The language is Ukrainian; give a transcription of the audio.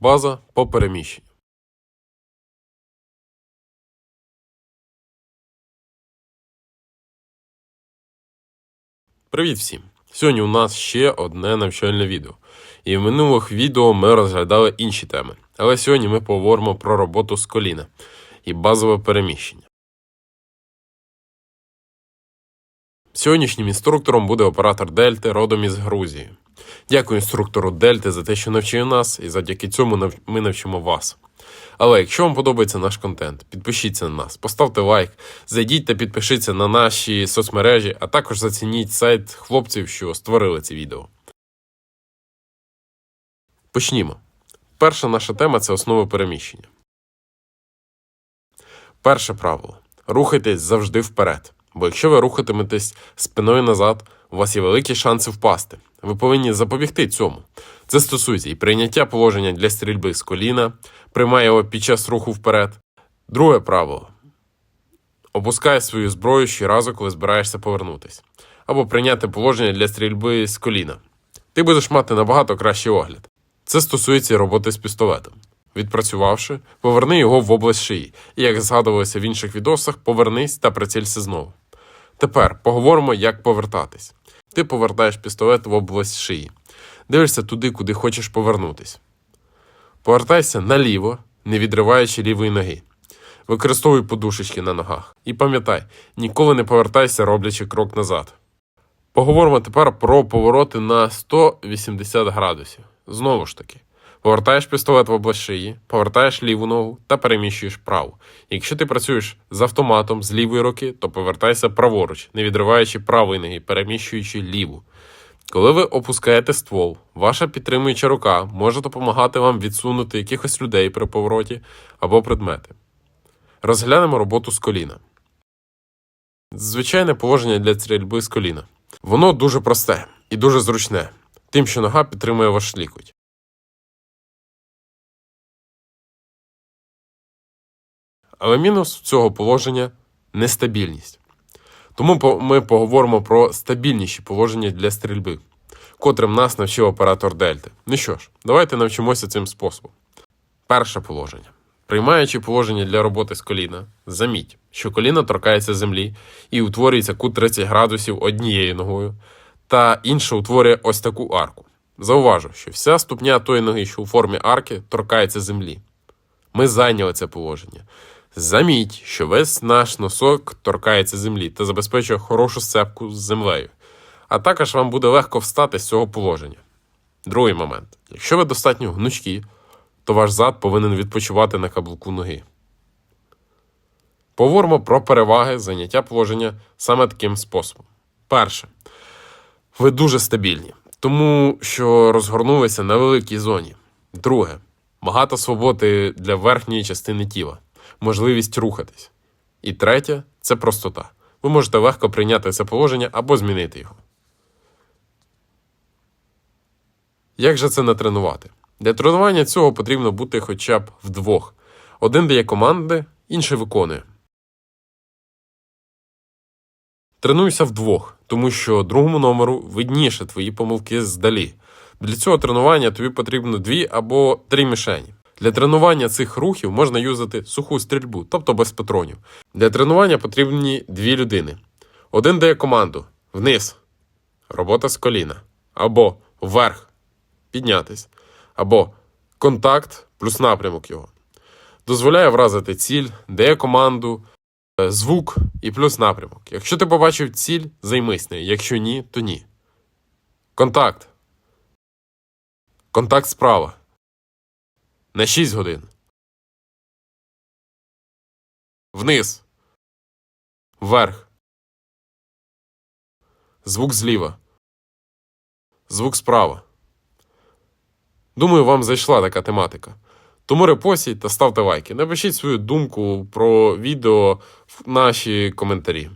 База по переміщенню. Привіт всім! Сьогодні у нас ще одне навчальне відео. І в минулих відео ми розглядали інші теми. Але сьогодні ми поговоримо про роботу з коліна і базове переміщення. Сьогоднішнім інструктором буде оператор Дельти родом із Грузії. Дякую інструктору Дельти за те, що навчив нас, і завдяки цьому ми навчимо вас. Але якщо вам подобається наш контент, підпишіться на нас, поставте лайк, зайдіть та підпишіться на наші соцмережі, а також зацініть сайт хлопців, що створили це відео. Почнімо. Перша наша тема це основи переміщення. Перше правило: рухайтесь завжди вперед. Бо якщо ви рухатиметесь спиною назад, у вас є великі шанси впасти. Ви повинні запобігти цьому. Це стосується і прийняття положення для стрільби з коліна, приймає його під час руху вперед. Друге правило: опускай свою зброю щоразу, коли збираєшся повернутись, або прийняти положення для стрільби з коліна. Ти будеш мати набагато кращий огляд. Це стосується роботи з пістолетом. Відпрацювавши, поверни його в область шиї, і як згадувалося в інших відосах, повернись та прицілься знову. Тепер поговоримо, як повертатись. Ти повертаєш пістолет в область шиї. Дивишся туди, куди хочеш повернутись. Повертайся наліво, не відриваючи лівої ноги. Використовуй подушечки на ногах. І пам'ятай, ніколи не повертайся, роблячи крок назад. Поговоримо тепер про повороти на 180 градусів. Знову ж таки, повертаєш пістолет в область шиї, повертаєш ліву ногу та переміщуєш праву. Якщо ти працюєш з автоматом з лівої руки, то повертайся праворуч, не відриваючи правої ноги, переміщуючи ліву. Коли ви опускаєте ствол, ваша підтримуюча рука може допомагати вам відсунути якихось людей при повороті або предмети. Розглянемо роботу з коліна. Звичайне положення для стрільби з коліна. Воно дуже просте і дуже зручне, тим, що нога підтримує ваш лікоть. Але мінус цього положення нестабільність. Тому ми поговоримо про стабільніші положення для стрільби, котрим нас навчив оператор Дельти. Ну що ж, давайте навчимося цим способом. Перше положення. Приймаючи положення для роботи з коліна, заміть, що коліно торкається землі і утворюється кут 30 градусів однією ногою, та інша утворює ось таку арку. Зауважу, що вся ступня тої ноги, що у формі арки, торкається землі. Ми зайняли це положення. Заміть, що весь наш носок торкається землі та забезпечує хорошу сцепку з землею. А також вам буде легко встати з цього положення. Другий момент. Якщо ви достатньо гнучкі, то ваш зад повинен відпочивати на каблуку ноги. Поговоримо про переваги заняття положення саме таким способом. Перше. Ви дуже стабільні, тому що розгорнулися на великій зоні. Друге. Багато свободи для верхньої частини тіла, можливість рухатись. І третє це простота. Ви можете легко прийняти це положення або змінити його. Як же це натренувати? Для тренування цього потрібно бути хоча б вдвох. Один дає команди, інший виконує. Тренуйся вдвох, тому що другому номеру видніше твої помилки здалі. Для цього тренування тобі потрібно дві або три мішені. Для тренування цих рухів можна юзати суху стрільбу, тобто без патронів. Для тренування потрібні дві людини. Один дає команду вниз, робота з коліна, або вверх, піднятись, або контакт плюс напрямок його. Дозволяє вразити ціль, дає команду, е, звук і плюс напрямок. Якщо ти побачив ціль, займись нею. Якщо ні, то ні. Контакт. Контакт справа. На 6 годин. Вниз. Вверх. Звук зліва. Звук справа. Думаю, вам зайшла така тематика. Тому репостіть та ставте лайки. Напишіть свою думку про відео в наші коментарі.